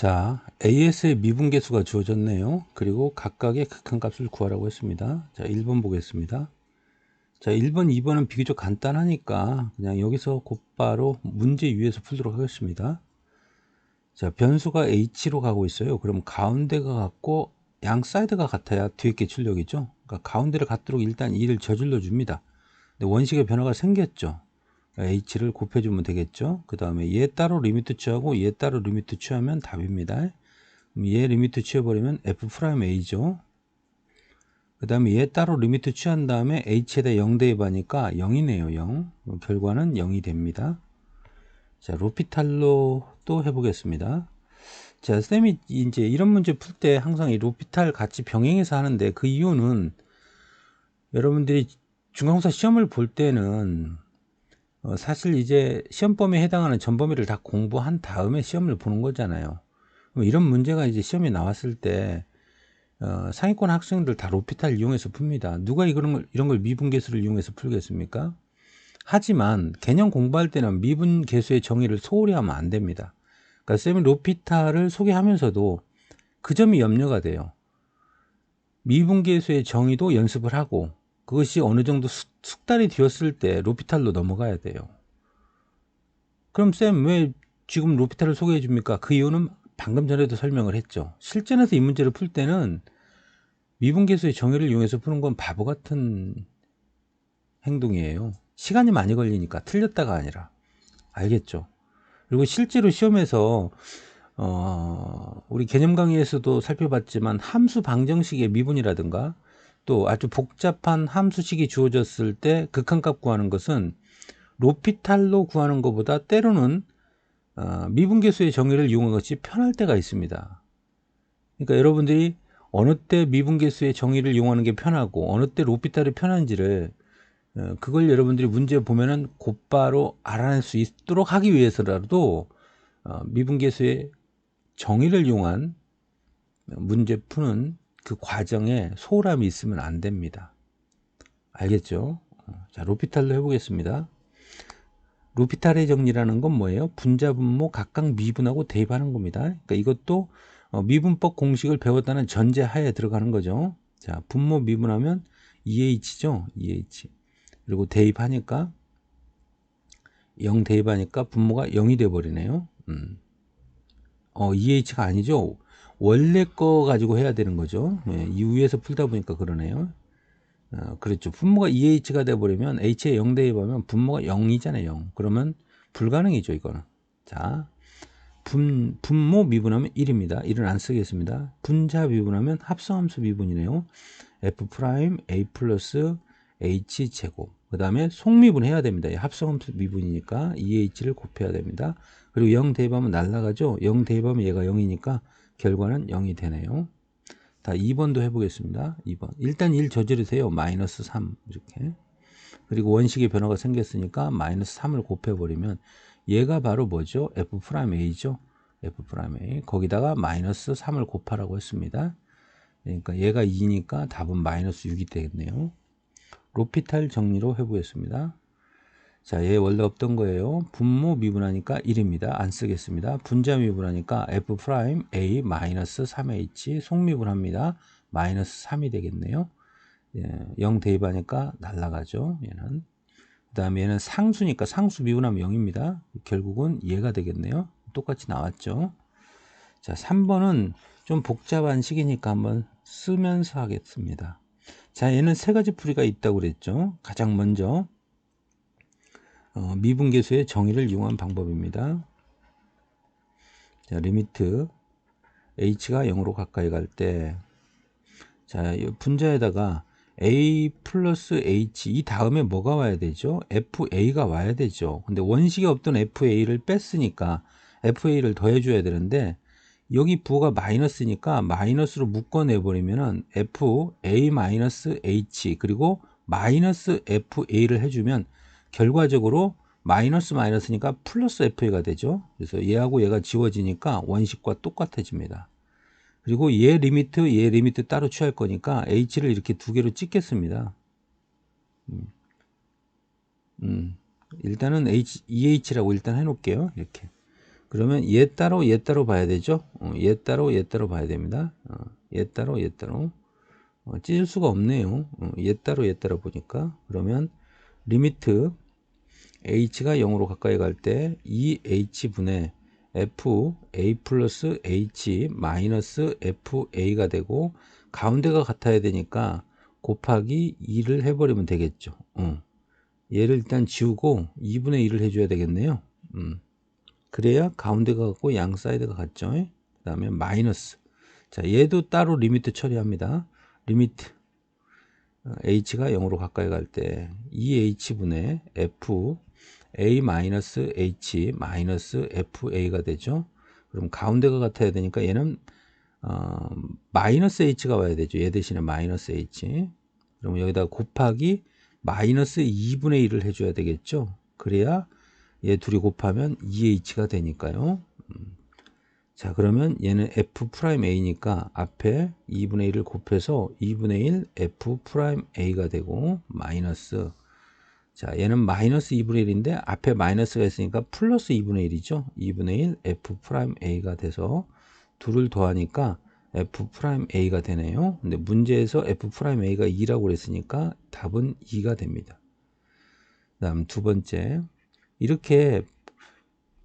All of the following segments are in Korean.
자, AS의 미분계수가 주어졌네요. 그리고 각각의 극한값을 구하라고 했습니다. 자, 1번 보겠습니다. 자, 1번, 2번은 비교적 간단하니까 그냥 여기서 곧바로 문제 위에서 풀도록 하겠습니다. 자, 변수가 H로 가고 있어요. 그럼 가운데가 같고 양 사이드가 같아야 뒤에 게 출력이죠. 그러니까 가운데를 갖도록 일단 2를 저질러 줍니다. 근데 원식의 변화가 생겼죠. H를 곱해주면 되겠죠. 그 다음에 얘 따로 리미트 취하고 얘 따로 리미트 취하면 답입니다. 얘 리미트 취해버리면 f'a죠. 그 다음에 얘 따로 리미트 취한 다음에 h에다 0 대입하니까 0이네요. 0. 결과는 0이 됩니다. 자, 로피탈로 또 해보겠습니다. 자, 쌤이 이제 이런 문제 풀 때 항상 이 로피탈 같이 병행해서 하는데 그 이유는 여러분들이 중간고사 시험을 볼 때는 어, 사실 이제 시험 범위에 해당하는 전 범위를 다 공부한 다음에 시험을 보는 거잖아요. 이런 문제가 이제 시험에 나왔을 때 어, 상위권 학생들 다 로피탈 이용해서 풉니다. 누가 이런 걸, 이런 걸 미분계수를 이용해서 풀겠습니까? 하지만 개념 공부할 때는 미분계수의 정의를 소홀히 하면 안 됩니다. 그러니까 쌤이 로피탈을 소개하면서도 그 점이 염려가 돼요. 미분계수의 정의도 연습을 하고 그것이 어느 정도 숙, 달이 되었을 때 로피탈로 넘어가야 돼요. 그럼 쌤 왜 지금 로피탈을 소개해 줍니까? 그 이유는 방금 전에도 설명을 했죠. 실전에서 이 문제를 풀 때는 미분계수의 정의를 이용해서 푸는 건 바보 같은 행동이에요. 시간이 많이 걸리니까 틀렸다가 아니라 알겠죠. 그리고 실제로 시험에서 어, 우리 개념 강의에서도 살펴봤지만 함수 방정식의 미분이라든가 또 아주 복잡한 함수식이 주어졌을 때 극한값 구하는 것은 로피탈로 구하는 것보다 때로는 어, 미분계수의 정의를 이용한 것이 편할 때가 있습니다. 그러니까 여러분들이 어느 때 미분계수의 정의를 이용하는 게 편하고 어느 때 로피탈이 편한지를 어, 그걸 여러분들이 문제 보면은 곧바로 알아낼 수 있도록 하기 위해서라도 어, 미분계수의 정의를 이용한 문제 푸는 그 과정에 소홀함이 있으면 안 됩니다. 알겠죠? 어, 자, 로피탈로 해보겠습니다. 로피탈의 정리라는 건 뭐예요? 분자, 분모, 각각 미분하고 대입하는 겁니다. 그러니까 이것도 어, 미분법 공식을 배웠다는 전제하에 들어가는 거죠. 자, 분모 미분하면 EH죠? EH. 그리고 대입하니까 0 대입하니까 분모가 0이 돼버리네요. 음. 어, EH가 아니죠. 원래 거 가지고 해야 되는 거죠. 예, 이 위에서 풀다 보니까 그러네요. 어, 그렇죠. 분모가 2h가 돼버리면 h에 0 대입하면 분모가 0이잖아요. 0. 그러면 불가능이죠. 이거는. 자, 분, 분모 미분하면 1입니다. 1은 안 쓰겠습니다. 분자 미분하면 합성함수 미분이네요. f 프라임 a 플러스 h 제곱. 그 다음에 속미분 해야 됩니다. 합성함수 미분이니까 2h를 곱해야 됩니다. 그리고 0 대입하면 날라가죠. 0 대입하면 얘가 0이니까 결과는 0이 되네요. 자, 2번도 해보겠습니다. 2번. 일단 1 저지르세요. 마이너스 3 이렇게. 그리고 원식의 변화가 생겼으니까 마이너스 3을 곱해버리면 얘가 바로 뭐죠? F'A죠. F'A. 거기다가 마이너스 3을 곱하라고 했습니다. 그러니까 얘가 2니까 답은 마이너스 6이 되겠네요. 로피탈 정리로 해보겠습니다. 자, 얘 원래 없던 거예요. 분모 미분하니까 1입니다. 안 쓰겠습니다. 분자 미분하니까 f 프라임 a 마이너스 3h 속미분합니다. 마이너스 3이 되겠네요. 예, 0 대입하니까 날라가죠. 얘는. 그 다음에 얘는 상수니까 상수 미분하면 0입니다. 결국은 얘가 되겠네요. 똑같이 나왔죠. 자, 3번은 좀 복잡한 식이니까 한번 쓰면서 하겠습니다. 자, 얘는 세 가지 풀이가 있다고 그랬죠. 가장 먼저 어, 미분계수의 정의를 이용한 방법입니다. 자, 리미트 h가 0으로 가까이 갈 때, 자, 분자에다가 a 플러스 h 이 다음에 뭐가 와야 되죠? fa가 와야 되죠. 근데 원식이 없던 fa를 뺐으니까 fa를 더해줘야 되는데 여기 부호가 마이너스니까 마이너스로 묶어내 버리면은 fa 마이너스 h 그리고 마이너스 fa를 해주면 결과적으로 마이너스 마이너스니까 플러스 FA가 되죠. 그래서 얘하고 얘가 지워지니까 원식과 똑같아집니다. 그리고 얘 리미트, 얘 리미트 따로 취할 거니까 H를 이렇게 두 개로 찍겠습니다. 음. 음. 일단은 H, EH라고 일단 해놓을게요. 이렇게. 그러면 얘 따로 얘 따로 봐야 되죠. 어, 얘 따로 얘 따로 봐야 됩니다. 어, 얘 따로 얘 따로 어, 찢을 수가 없네요. 어, 얘 따로 얘 따로 보니까 그러면 리미트 h가 0으로 가까이 갈때 2h분의 f a 플러스 h 마이너스 f a가 되고 가운데가 같아야 되니까 곱하기 2를 해버리면 되겠죠. 어. 얘를 일단 지우고 2분의 1을 해줘야 되겠네요. 음. 그래야 가운데가 같고 양 사이드가 같죠. 그 다음에 마이너스. 자, 얘도 따로 리미트 처리합니다. 리미트 어, h가 0으로 가까이 갈 때 2h분의 f a 마이너스 h 마이너스 fa가 되죠. 그럼 가운데가 같아야 되니까 얘는 어, 마이너스 h가 와야 되죠. 얘 대신에 마이너스 h. 그럼 여기다 곱하기 마이너스 2분의 1을 해줘야 되겠죠. 그래야 얘 둘이 곱하면 2h가 되니까요. 음. 자 그러면 얘는 f 프라임 a니까 앞에 2분의 1을 곱해서 2분의 1 f 프라임 a가 되고 마이너스. 자 얘는 마이너스 2분의 1인데 앞에 마이너스가 있으니까 플러스 2분의 1이죠. 2분의 1 f 프라임 a가 돼서 둘을 더하니까 f 프라임 a가 되네요. 근데 문제에서 f 프라임 a가 2라고 그랬으니까 답은 2가 됩니다. 그 다음 두 번째. 이렇게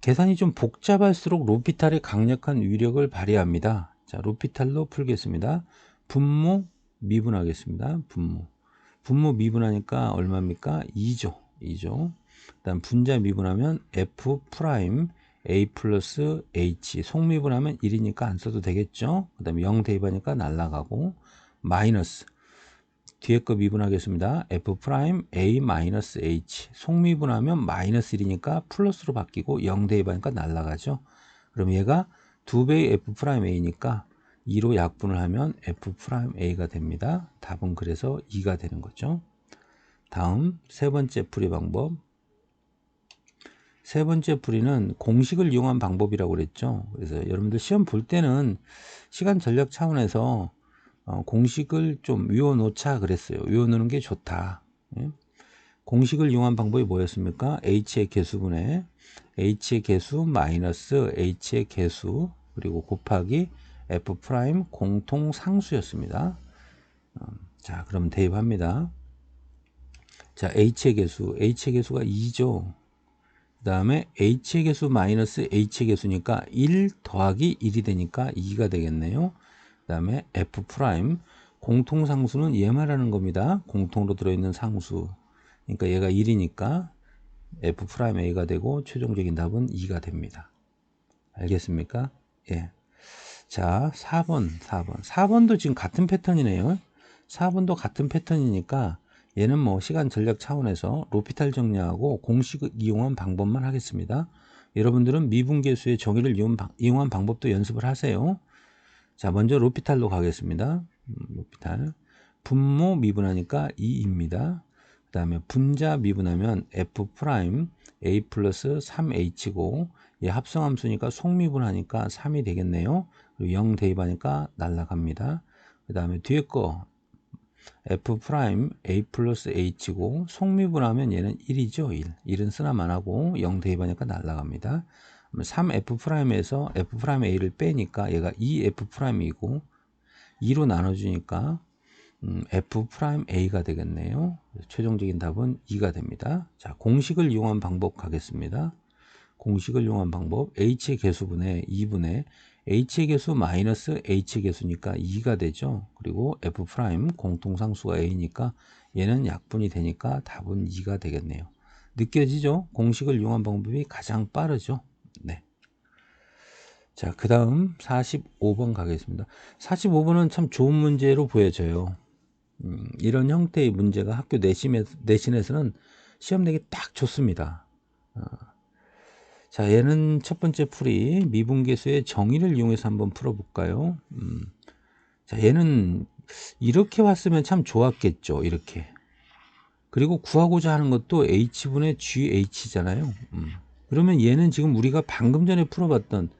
계산이 좀 복잡할수록 로피탈이 강력한 위력을 발휘합니다 자 로피탈로 풀겠습니다 분모 미분하겠습니다 분모 분모 미분하니까 얼마입니까? 2죠. 2죠. 그다음 분자 미분하면 f 프라임 a 플러스 h 속미분하면 1이니까 안 써도 되겠죠. 그 다음에 0 대입하니까 날라가고 마이너스 뒤에 거 미분하겠습니다. f 프라임 a 마이너스 h 속미분하면 마이너스 1이니까 플러스로 바뀌고 0 대입하니까 날라가죠. 그럼 얘가 2배의 f 프라임 a니까 2로 약분을 하면 f 프라임 a가 됩니다. 답은 그래서 2가 되는 거죠. 다음 세 번째 풀이 방법. 세 번째 풀이는 공식을 이용한 방법이라고 그랬죠. 그래서 여러분들 시험 볼 때는 시간 전략 차원에서 어, 공식을 좀 외워 놓자 그랬어요. 외워 놓는 게 좋다. 예? 공식을 이용한 방법이 뭐였습니까? h의 개수분의 h의 개수 마이너스 h의 개수 그리고 곱하기 f 공통 상수였습니다. 어, 자, 그럼 대입합니다. 자, h의 개수, h의 개수가 2죠. 그 다음에 h의 개수 마이너스 h의 개수니까 1 더하기 1이 되니까 2가 되겠네요. 그 다음에 f 프라임 공통 상수는 얘 말하는 겁니다. 공통으로 들어있는 상수. 그러니까 얘가 1이니까 f 프라임 a가 되고 최종적인 답은 2가 됩니다. 알겠습니까? 예. 자, 4번, 4번. 4번도 지금 같은 패턴이네요. 4번도 같은 패턴이니까 얘는 뭐 시간 전략 차원에서 로피탈 정리하고 공식을 이용한 방법만 하겠습니다. 여러분들은 미분계수의 정의를 이용, 이용한 방법도 연습을 하세요. 자, 먼저 로피탈로 가겠습니다. 음, 로피탈. 분모 미분하니까 2입니다. 그 다음에 분자 미분하면 f 프라임 a 플러스 3h고 얘 합성함수니까 속미분하니까 3이 되겠네요. 그리고 0 대입하니까 날라갑니다. 그 다음에 뒤에 거 f 프라임 a 플러스 h고 속미분하면 얘는 1이죠. 1. 1은 쓰나만 하고 0 대입하니까 날라갑니다. 3f 프라임에서 f 프라임 a를 빼니까 얘가 2f 프라임이고 2로 나눠주니까 음, f 프라임 a가 되겠네요. 최종적인 답은 2가 됩니다. 자, 공식을 이용한 방법 가겠습니다. 공식을 이용한 방법 h의 개수분의 2분의 h의 개수 마이너스 h의 개수니까 2가 되죠. 그리고 f 프라임 공통상수가 a니까 얘는 약분이 되니까 답은 2가 되겠네요. 느껴지죠? 공식을 이용한 방법이 가장 빠르죠. 네. 자, 그 다음 45번 가겠습니다. 45번은 참 좋은 문제로 보여져요. 음, 이런 형태의 문제가 학교 내신에, 내신에서는 시험 내기 딱 좋습니다. 어, 자, 얘는 첫 번째 풀이 미분계수의 정의를 이용해서 한번 풀어볼까요? 음, 자, 얘는 이렇게 왔으면 참 좋았겠죠. 이렇게. 그리고 구하고자 하는 것도 h분의gh잖아요. 음. 그러면 얘는 지금 우리가 방금 전에 풀어봤던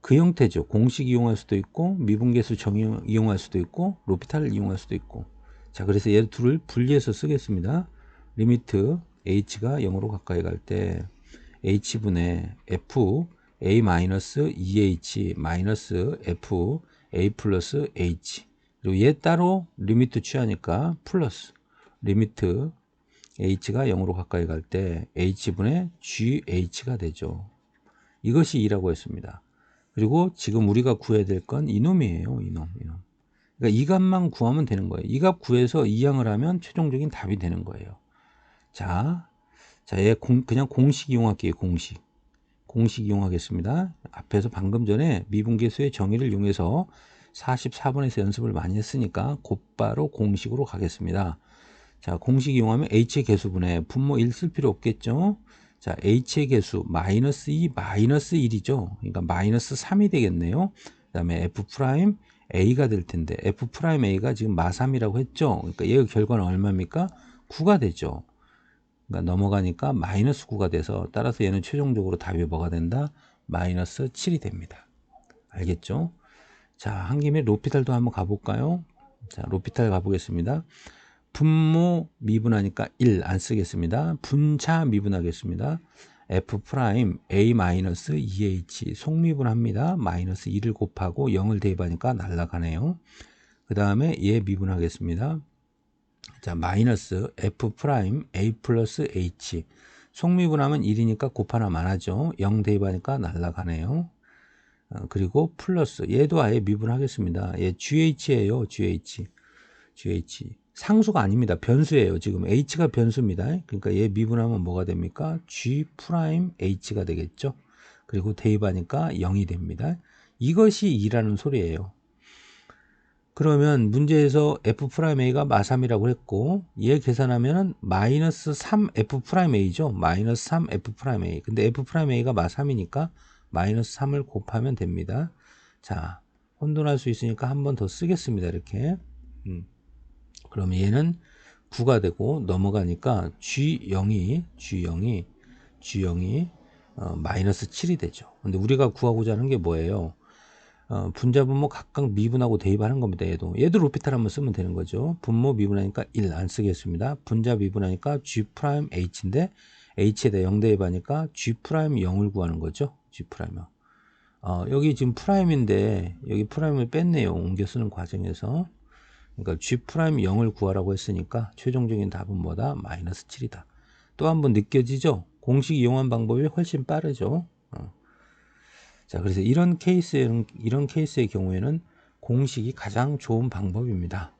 그 형태죠. 공식 이용할 수도 있고 미분계수 정의 이용할 수도 있고 로피탈을 이용할 수도 있고 자 그래서 얘 둘을 분리해서 쓰겠습니다. 리미트 h가 0으로 가까이 갈 때 h분의 f a 마이너스 2h 마이너스 f a 플러스 h 그리고 얘 따로 리미트 취하니까 플러스 리미트 h가 0으로 가까이 갈 때 h분의gh가 되죠. 이것이 2라고 했습니다. 그리고 지금 우리가 구해야 될 건 이놈이에요. 이놈, 이놈. 그러니까 이 값만 구하면 되는 거예요. 이 값 구해서 이항을 하면 최종적인 답이 되는 거예요. 자, 자, 얘 공, 그냥 공식 이용할게요. 공식. 공식 이용하겠습니다. 앞에서 방금 전에 미분계수의 정의를 이용해서 44번에서 연습을 많이 했으니까 곧바로 공식으로 가겠습니다. 자, 공식 이용하면 h의 개수분의 분모 1 쓸 필요 없겠죠? 자, h의 개수 마이너스 2 마이너스 1이죠. 그러니까 마이너스 3이 되겠네요. 그 다음에 f 프라임 a가 될 텐데 f 프라임 a가 지금 마3이라고 했죠. 그러니까 얘의 결과는 얼마입니까? 9가 되죠. 그러니까 넘어가니까 마이너스 9가 돼서 따라서 얘는 최종적으로 답이 뭐가 된다? 마이너스 7이 됩니다. 알겠죠? 자, 한 김에 로피탈도 한번 가볼까요? 자, 로피탈 가보겠습니다. 분모 미분하니까 1 안 쓰겠습니다. 분차 미분하겠습니다. f 프라임 a 마이너스 2h 속미분합니다. 마이너스 2를 곱하고 0을 대입하니까 날라가네요. 그 다음에 얘 미분하겠습니다. 자 마이너스 f 프라임 a 플러스 h 속미분하면 1이니까 곱하나만 하죠. 0 대입하니까 날라가네요. 어, 그리고 플러스 얘도 아예 미분하겠습니다. 얘 GH예요. GH. GH. 상수가 아닙니다. 변수예요. 지금 h가 변수입니다. 그러니까 얘 미분하면 뭐가 됩니까? g 프라임 h가 되겠죠. 그리고 대입하니까 0이 됩니다. 이것이 2라는 소리예요. 그러면 문제에서 f 프라임 a가 마3이라고 했고 얘 계산하면은 마이너스 3 f 프라임 a죠. 마이너스 3 f 프라임 a. 근데 f 프라임 a가 마3이니까 마이너스 3을 곱하면 됩니다. 자, 혼돈할 수 있으니까 한 번 더 쓰겠습니다. 이렇게. 음. 그러면 얘는 9가 되고 넘어가니까 G0이 G0이 G0이 어, 마이너스 7이 되죠. 근데 우리가 구하고자 하는 게 뭐예요? 어, 분자 분모 각각 미분하고 대입하는 겁니다. 얘도 얘도 로피탈 한번 쓰면 되는 거죠. 분모 미분하니까 1 안 쓰겠습니다. 분자 미분하니까 G 프라임 H인데 H에다 0 대입하니까 G 프라임 0을 구하는 거죠. G 프라임 0. 어, 여기 지금 프라임인데 여기 프라임을 뺐네요. 옮겨 쓰는 과정에서 그러니까 G 프라임 0을 구하라고 했으니까 최종적인 답은 뭐다? 마이너스 7이다. 또 한 번 느껴지죠? 공식 이용한 방법이 훨씬 빠르죠. 어. 자, 그래서 이런 케이스에 이런 케이스의 경우에는 공식이 가장 좋은 방법입니다.